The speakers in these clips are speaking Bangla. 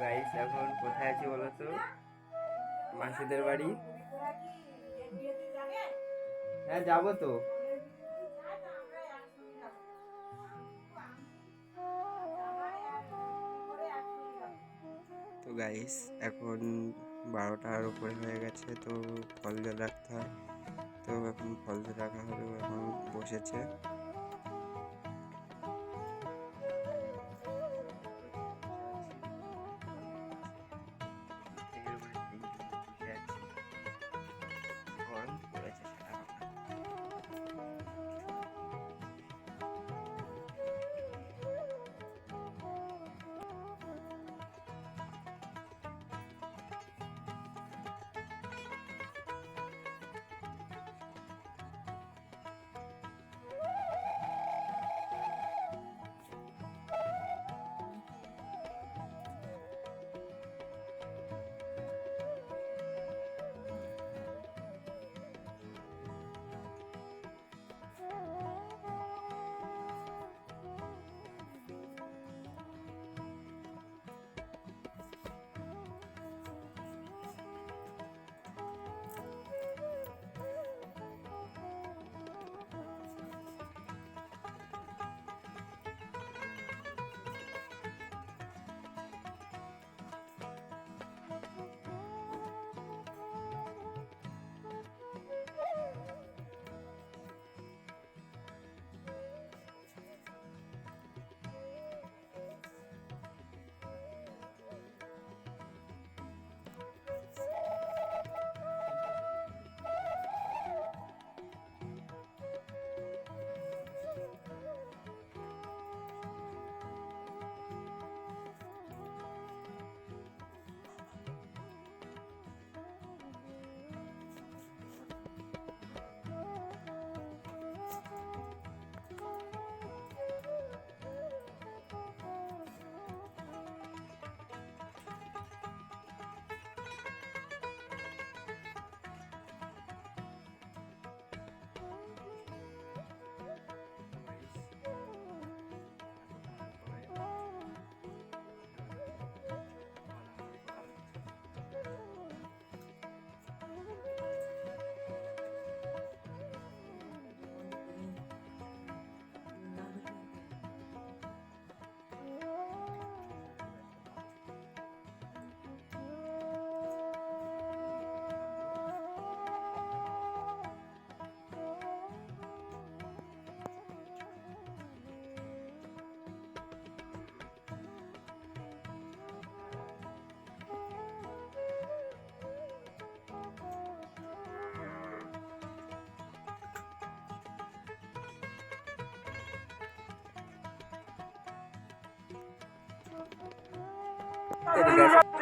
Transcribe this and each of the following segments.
গাইস এখন কোথায় আছি বলো তো? মাসিদের বাড়ি। হ্যাঁ যাব তো। তো গাইস এখন বারোটার উপরে হয়ে গেছে, তো ফল জল রাখতে হয়। তো এখন ফল জল রাখা হলো, এখন বসেছে।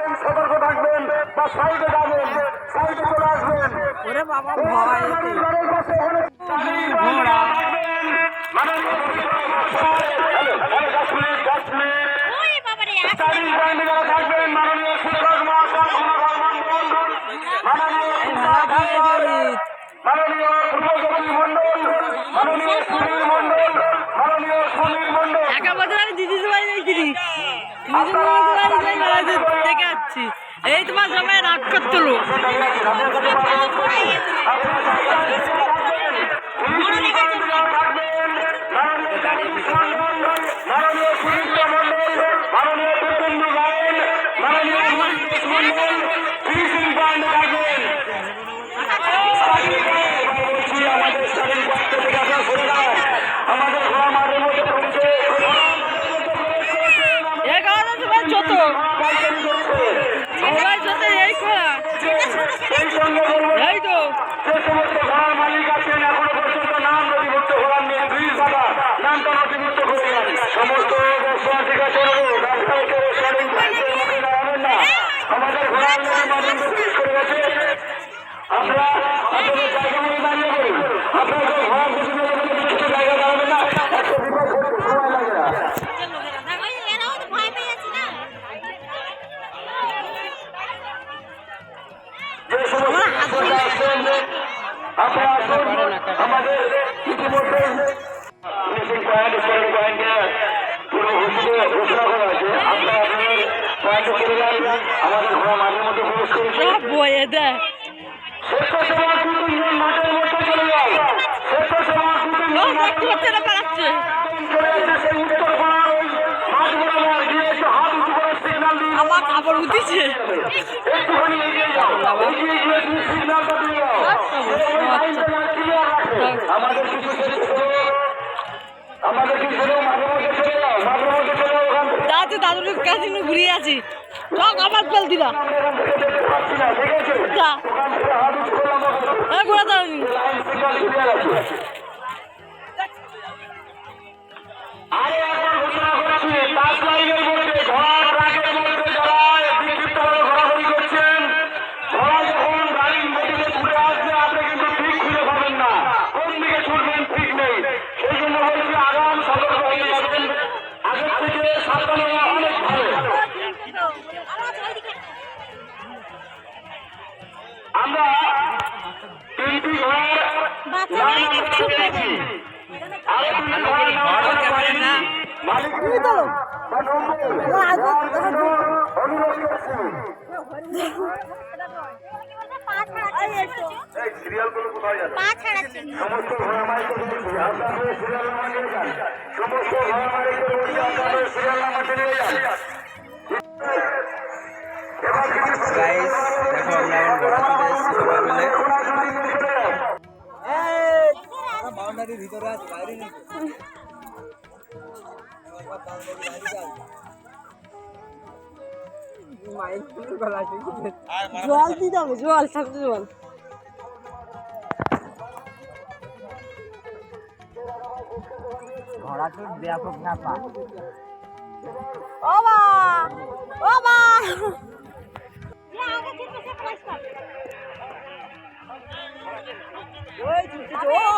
আসো। সতর্ক থাকবেন বা সাইডে যাবেন সাইডে চলে আসবেন ওরে বাবা ভয়। পাশে ওখানে ঘোড়া। থাকবেন, মাননীয় পূর্বজনী মণ্ডল, মাননীয় সুনীল মণ্ডল, মাননীয় সুনীল। একা বাড়ি দেখে এই তোমার সময় রাগ করতো মাননীয় সুনীল মন্ডল মাননীয় আমরা আপনাদের না বিপদ সময় লাগে না যে সমস্ত আপনারা আসুন আমাদের ইতিমধ্যে মিসিং পয়েন্ট পয়েন্টে পুরো ঘোষণা করা হয়েছে আপনারা আপনাদের পয়েন্টে চলে যান আমাদের ঘোড়া মাঠের মধ্যে প্রবেশ করেছে। সব বয়ে দেয় স্বেচ্ছাসেবক মাঠের মধ্যে চলে যায়। স্বেচ্ছাসেবক দু তিনজন ও দেখতে পাচ্ছে না পালাচ্ছে। চলে যাচ্ছে সেই উত্তর পাড়ার ওই মাঠ বরাবর গিয়ে একটু হাত উঁচু করে সিগন্যাল দিয়ে আমার কাপড় উঠিছে। একটুখানি এগিয়ে যাও। এগিয়ে গিয়ে তুমি সিগন্যালটা দিয়ে যাও এই লাইনটা যেন ক্লিয়ার রাখে আমাদের কিছু আমাদের কিছু মাঝে মধ্যে চলে যাও মাঝে মধ্যে চলে যাও দাদু দাদুর কাছে ঘুরিয়ে আছি চক আবার ফেল দিলা এখান সমস্ত ঘোড়া মালিককে সিরিয়াল নাম্বার বাউন্ডারির ভিতরে আছে বাইরে নেই। জল দিতে হবে জল সামনে জল। ব্যাপক ওই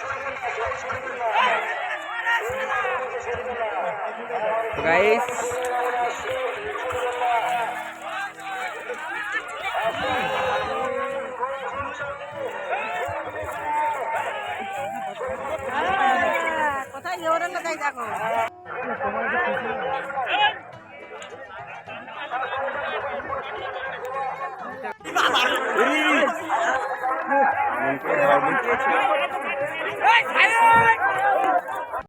গাইস কোথায় জোরে লাগাই দেখো মন্ত্রী ঘর